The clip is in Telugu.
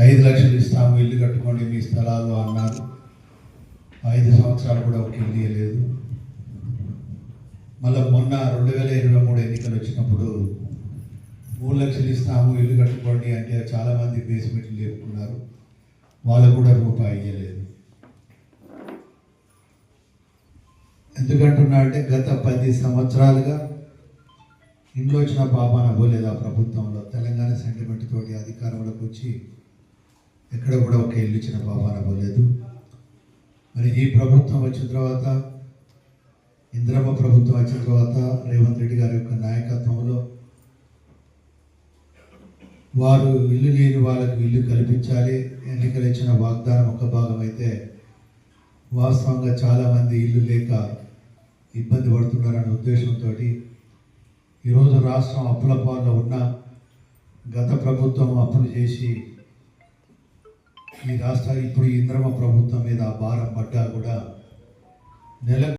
ఐదు లక్షలు ఇస్తాము ఇల్లు కట్టుకోండి మీ స్థలాలు అన్నారు. ఐదు సంవత్సరాలు కూడా ఒక ఇల్లు ఇవ్వలేదు. మళ్ళీ మొన్న రెండు వేల ఇరవై మూడు ఎన్నికలు వచ్చినప్పుడు మూడు లక్షలు ఇస్తాము ఇల్లు కట్టుకోండి అంటే చాలామంది బేస్మెంట్లు చెప్పుకున్నారు. వాళ్ళకు కూడా రూపాయి ఇవ్వలేదు. ఎందుకంటున్నా అంటే గత పది సంవత్సరాలుగా ఇంట్లో వచ్చిన పాపాన పోలేదు ఆ ప్రభుత్వంలో. తెలంగాణ సెంటిమెంట్ తోటి అధికారంలోకి వచ్చి ఎక్కడ కూడా ఒక ఇల్లు ఇచ్చిన పాపాన పోలేదు మరి ఈ ప్రభుత్వం వచ్చిన తర్వాత ఇందిరమ్మ ప్రభుత్వం వచ్చిన తర్వాత రేవంత్ రెడ్డి గారి యొక్క నాయకత్వంలో వారు ఇల్లు లేని వాళ్ళకు ఇల్లు కల్పించాలి. ఎన్నికలు ఇచ్చిన వాగ్దానం ఒక భాగం అయితే వాస్తవంగా చాలామంది ఇల్లు లేక ఇబ్బంది పడుతున్నారనే ఉద్దేశంతో ఈరోజు రాష్ట్రం అప్పుల పాలన ఉన్న గత ప్రభుత్వం అప్పులు చేసి ఈ రాష్ట్ర ఇప్పుడు ఇంద్రమ ప్రభుత్వం మీద భారం పడ్డా కూడా నెల